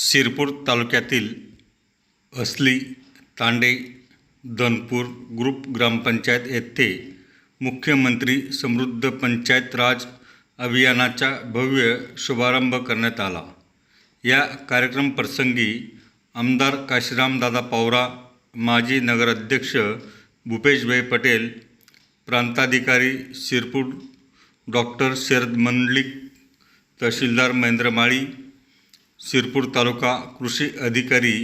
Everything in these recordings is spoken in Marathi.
शिरपूर तालुक्यातील असली तांडे दनपूर ग्रुप ग्रामपंचायत येथे मुख्यमंत्री समृद्ध पंचायत राज अभियानाचा भव्य शुभारंभ करण्यात आला. या कार्यक्रम प्रसंगी आमदार काशीरामदादा पावरा माजी नगराध्यक्ष भूपेशभाई पटेल प्रांताधिकारी शिरपूर डॉक्टर शरद मंडलिक तहसीलदार महेंद्र माळी शिरपूर तालुका कृषी अधिकारी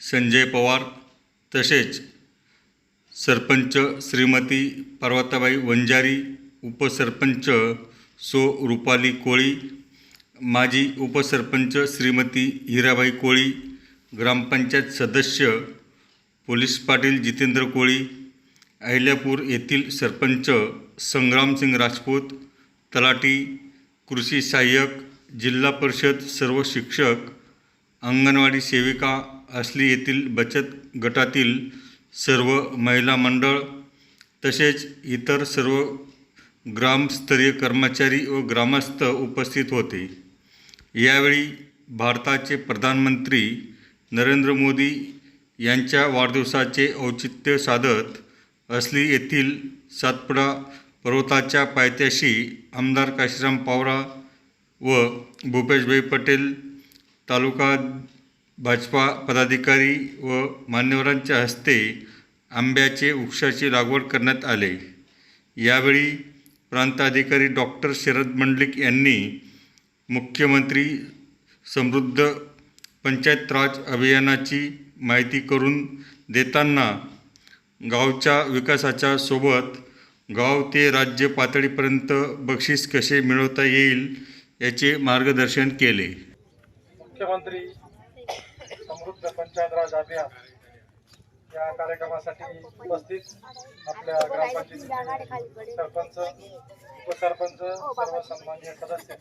संजय पवार तसेच सरपंच श्रीमती पार्वताबाई वंजारी उपसरपंच सो रुपाली कोळी माजी उपसरपंच श्रीमती हिराबाई कोळी ग्रामपंचायत सदस्य पोलीस पाटील जितेंद्र कोळी अहिल्यापूर येथील सरपंच संग्रामसिंग राजपूत तलाठी कृषी सहाय्यक जिल्हा परिषद सर्व शिक्षक अंगणवाडी सेविका असली येथील बचत गटातील सर्व महिला मंडळ तसेच इतर सर्व ग्रामस्तरीय कर्मचारी व ग्रामस्थ उपस्थित होते. यावेळी भारताचे प्रधानमंत्री नरेंद्र मोदी यांच्या वाढदिवसाचे औचित्य साधत असली येथील सातपुडा पर्वताच्या पायथ्याशी आमदार काशीराम पावरा व भूपेशभाई पटेल तालुका भाजपा पदाधिकारी व मान्यवरांच्या हस्ते आंब्याचे वृक्षाची लागवड करण्यात आले. यावेळी प्रांताधिकारी डॉक्टर शरद मंडलिक यांनी मुख्यमंत्री समृद्ध पंचायत राज अभियानाची माहिती करून देताना गावच्या विकासाच्या सोबत गाव ते राज्य पातळीपर्यंत बक्षीस कसे मिळवता येईल याचे मार्गदर्शन केले. मुख्यमंत्री समृद्ध पंचायतराज अभियान या कार्यक्रमासाठी उपस्थित आपल्या ग्रामपंचायत सरपंच उपसरपंच सर्व सन्मान्य सदस्य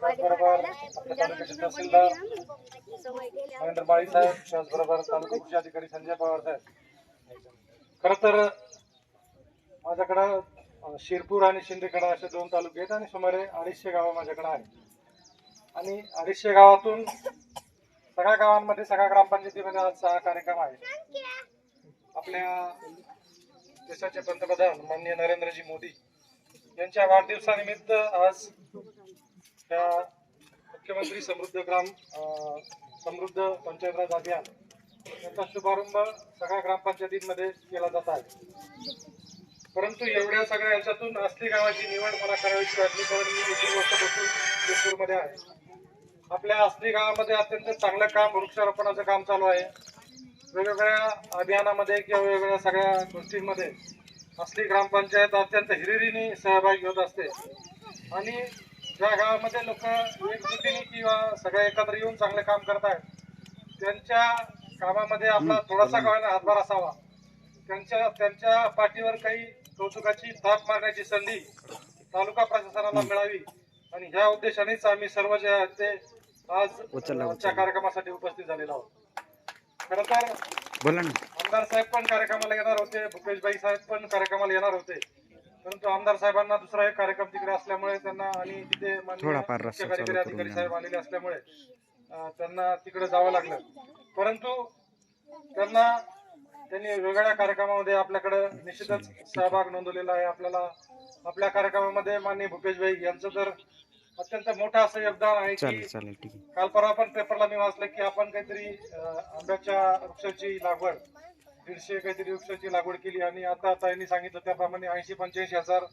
त्याचबरोबर आपल्या तालुक्याचे तहसीलदार महेंद्र माळी साहेब त्याचबरोबर तालुका कृषी अधिकारी संजय पवार साहेब. खर तर माझ्याकडं शिरपूर आणि शिंदेकडा असे दोन तालुके आहेत आणि सुमारे अडीचशे गावं माझ्याकडे आहेत. आणि अडीचशे गावातून सगळ्या गावांमध्ये सगळ्या ग्रामपंचायतीमध्ये आज सहा कार्यक्रम आहे आपल्या देशाचे पंतप्रधान माननीय नरेंद्रजी मोदी यांच्या वाढदिवसानिमित्त आज त्या मुख्यमंत्री समृद्ध ग्राम समृद्ध पंचायत राज अभियान याचा शुभारंभ सगळ्या ग्रामपंचायतींमध्ये केला जात आहे. परंतु एवढ्या सगळ्या याच्यातून असली गावाची निवड मला करावीची वाटली कारण मी एकवीस वर्षापासून शिरपूरमध्ये आहे. आपल्या असली गावामध्ये अत्यंत चांगलं काम वृक्षारोपणाचं काम चालू आहे. वेगवेगळ्या अभियानामध्ये किंवा वेगवेगळ्या सगळ्या गोष्टींमध्ये असली ग्रामपंचायत अत्यंत हिरिरीने सहभागी होत असते. आणि ज्या गावामध्ये लोक एकजुटीने किंवा सगळे एकत्र येऊन चांगले काम करत आहेत त्यांच्या कामामध्ये आपला थोडासा गावाने हातभार असावा. त्यांच्या त्यांच्या पाठीवर काही कौतुकाची थाप मारण्याची संधी तालुका प्रशासनाला मिळावी. आणि ह्या उद्देशानेच आम्ही सर्व जे आहेत ते आज आजच्या कार्यक्रमासाठी उपस्थित झालेलो आहोत. खरं तर आमदार साहेब पण कार्यक्रमाला येणार होते भूपेशभाई साहेब पण कार्यक्रमाला येणार होते. परंतु आमदार साहेबांना दुसरा एक कार्यक्रम तिकडे असल्यामुळे त्यांना आणि तिथे कार्यकारी अधिकारी. साहेब आलेले असल्यामुळे त्यांना तिकडे जावं लागलं. परंतु त्यांना त्यांनी वेगवेगळ्या कार्यक्रमामध्ये आपल्याकडे निश्चितच सहभाग नोंदवलेला आहे. आपल्याला आपल्या कार्यक्रमामध्ये माननीय भूपेशभाई यांचं तर अत्यंत मोठं असं योगदान आहे की काल परवा पण पेपरला मी वाचलं की आपण काहीतरी आंब्याच्या वृक्षाची लागवड दीडशे काहीतरी वृक्षाची लागवड केली आणि आता आता यांनी सांगितलं त्याप्रमाणे ऐंशी पंच्याऐंशी हजार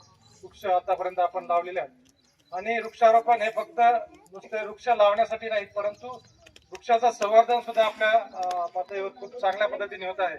वृक्ष आतापर्यंत आपण लावलेले आहेत. आणि वृक्षारोपण हे फक्त नुसते वृक्ष लावण्यासाठी नाहीत परंतु वृक्षाचं संवर्धन सुद्धा आपल्या पातळीवर खूप चांगल्या पद्धतीने होत आहे.